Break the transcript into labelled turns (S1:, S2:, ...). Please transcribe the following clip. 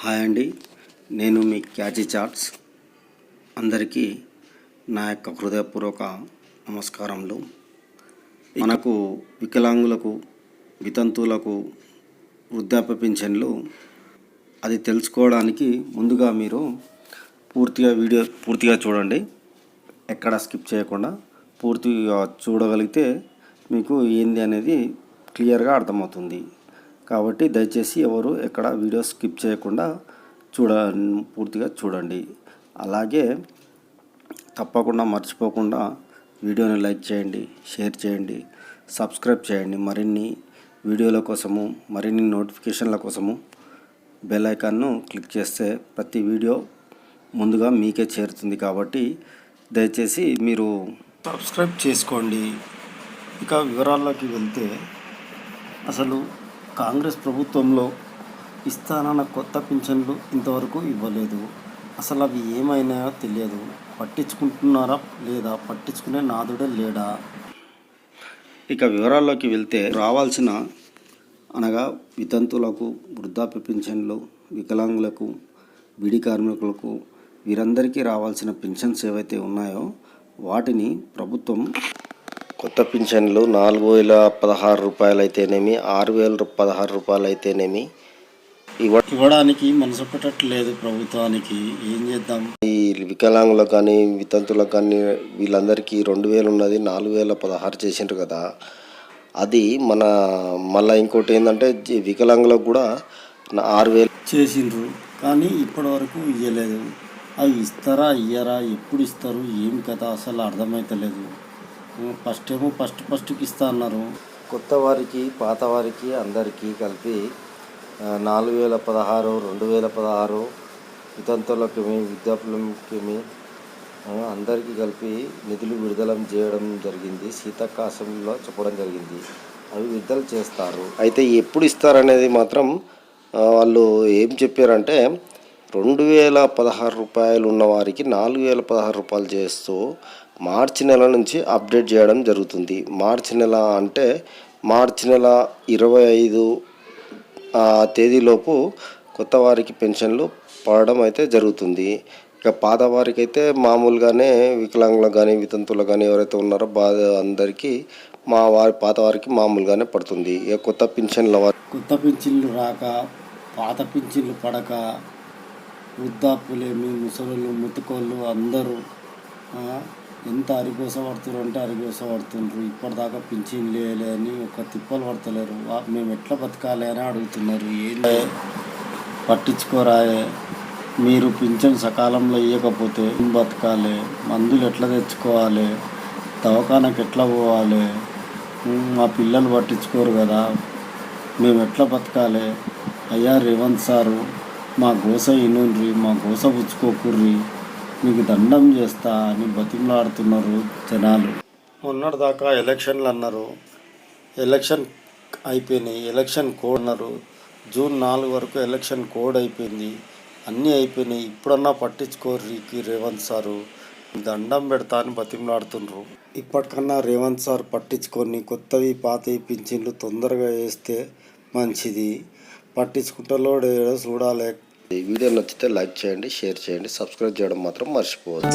S1: Hi అండి. నేను మీ catchy charts. అందరికీ నా యొక్క హృదయపూర్వక నమస్కారములు. మనకు వికలాంగులకు వితంతువులకు వృద్ధాప్య పింఛన్లు అది తెలుసుకోవడానికి ముందుగా మీరు పూర్తిగా వీడియో పూర్తిగా చూడండి. ఎక్కడ స్కిప్ చేయకుండా పూర్తిగా చూడగలిగితే మీకు ఏంది అనేది క్లియర్గా అర్థమవుతుంది. కాబట్టి దయచేసి ఎవరు ఎక్కడ వీడియో స్కిప్ చేయకుండా చూడ పూర్తిగా చూడండి. అలాగే తప్పకుండా మర్చిపోకుండా వీడియోని లైక్ చేయండి షేర్ చేయండి సబ్స్క్రైబ్ చేయండి. మరిన్ని వీడియోల కోసము మరిన్ని నోటిఫికేషన్ల కోసము బెల్ ఐకాన్ను క్లిక్ చేస్తే ప్రతి వీడియో ముందుగా మీకే చేరుతుంది కాబట్టి దయచేసి మీరు సబ్స్క్రైబ్ చేసుకోండి. ఇక వివరాల్లోకి వెళ్తే అసలు కాంగ్రెస్ ప్రభుత్వంలో ఇస్తానన్న కొత్త పింఛన్లు ఇంతవరకు ఇవ్వలేదు. అసలు అవి ఏమైనా తెలియదు. పట్టించుకుంటున్నారా లేదా? పట్టించుకునే నాదుడే లేడా? ఇక వివరాల్లోకి వెళ్తే రావాల్సిన అనగా వితంతులకు వృద్ధాప్య పింఛన్లు వికలాంగులకు బిడి కార్మికులకు వీరందరికీ రావాల్సిన పింఛన్స్ ఏవైతే ఉన్నాయో వాటిని ప్రభుత్వం కొత్త పింఛన్లు నాలుగు వేల పదహారు రూపాయలు అయితేనేమి ఆరు వేల పదహారు రూపాయలు అయితేనేమి ఇవ్వ ఇవ్వడానికి మనసు పెట్టట్లేదు ప్రభుత్వానికి. ఏం చేద్దాం? ఈ వికలాంగులకు కానీ వితంతులకు కానీ వీళ్ళందరికీ రెండు వేలు ఉన్నది నాలుగు వేల పదహారు చేసిండ్రు కదా. అది మన మళ్ళీ ఇంకోటి ఏంటంటే వికలాంగులకు కూడా ఆరు వేలు చేసిండ్రు. కానీ ఇప్పటి వరకు ఇవ్వలేదు అవి ఇస్తారా ఇయ్యరా ఎప్పుడు ఇస్తారు ఏం కథ అసలు అర్థమైతలేదు. ఫస్ట్ ఏమో ఫస్ట్ ఫస్ట్కి ఇస్తా అన్నారు. కొత్త వారికి పాత వారికి అందరికీ కలిపి నాలుగు వేల పదహారు రెండు వేల పదహారు వితంతులకి విద్యార్థులకి అందరికీ కలిపి నిధులు విడుదల చేయడం జరిగింది. సీతక్క అసెంబ్లీలో చెప్పడం జరిగింది. అవి విడుదల చేస్తారు. అయితే ఎప్పుడు ఇస్తారనేది మాత్రం వాళ్ళు ఏం చెప్పారంటే రెండు వేల పదహారు రూపాయలు ఉన్న వారికి నాలుగు వేల పదహారు రూపాయలు చేస్తూ మార్చి నెల నుంచి అప్డేట్ చేయడం జరుగుతుంది. మార్చి నెల అంటే మార్చి నెల ఇరవై ఐదు ఆ తేదీలోపు కొత్త వారికి పెన్షన్లు పడడం అయితే జరుగుతుంది. ఇక పాత వారికి అయితే మామూలుగానే వికలాంగులకు కానీ వితంతులకు కానీ ఎవరైతే ఉన్నారో బాధ అందరికీ మా వారి పాత వారికి మామూలుగానే పడుతుంది. ఇక కొత్త పింఛన్ల వారి కొత్త పింఛన్లు రాక పాత పింఛన్లు పడక వృద్ధాపులేమి ముసలు ముతుకోళ్ళు అందరూ ఎంత అరిగోస పడుతున్నారు అంటే అరిగోస పడుతుండ్రు ఇప్పటిదాకా పింఛన్ లేలే అని ఒక తిప్పలు పడతలేరు. మేము ఎట్లా బతకాలి అని అడుగుతున్నారు. ఏంటి పట్టించుకోరాయే. మీరు పింఛన్ సకాలంలో ఇవ్వకపోతే ఏం బతకాలి? మందులు ఎట్లా తెచ్చుకోవాలి? దవాఖానకి ఎట్లా పోవాలి? మా పిల్లలు పట్టించుకోరు కదా. మేము ఎట్లా బతకాలి? అయ్యా రేవంత్ సారు మా గోస ఇనుండ్రి మా గోస పుచ్చుకోకుర్రి. మీకు దండం చేస్తా అని బతిమలాడుతున్నారు జనాలు. మొన్నటిదాకా ఎలక్షన్లు అన్నారు. ఎలక్షన్ అయిపోయినాయి. ఎలక్షన్ కోడ్ అన్నారు. జూన్ నాలుగు వరకు ఎలక్షన్ కోడ్ అయిపోయింది. అన్నీ అయిపోయినాయి. ఇప్పుడన్నా పట్టించుకోర్రికి రేవంత్ సారు. దండం పెడతా అని బతిమలాడుతుండ్రు. ఇప్పటికన్నా రేవంత్ సార్ పట్టించుకొని కొత్తవి పాతవి పింఛన్లు తొందరగా వేస్తే మంచిది. పట్టించుకుంటలో చూడాలి. ఈ వీడియో నచ్చితే లైక్ చేయండి షేర్ చేయండి సబ్స్క్రైబ్ చేయడం మాత్రం మర్చిపోవద్దు.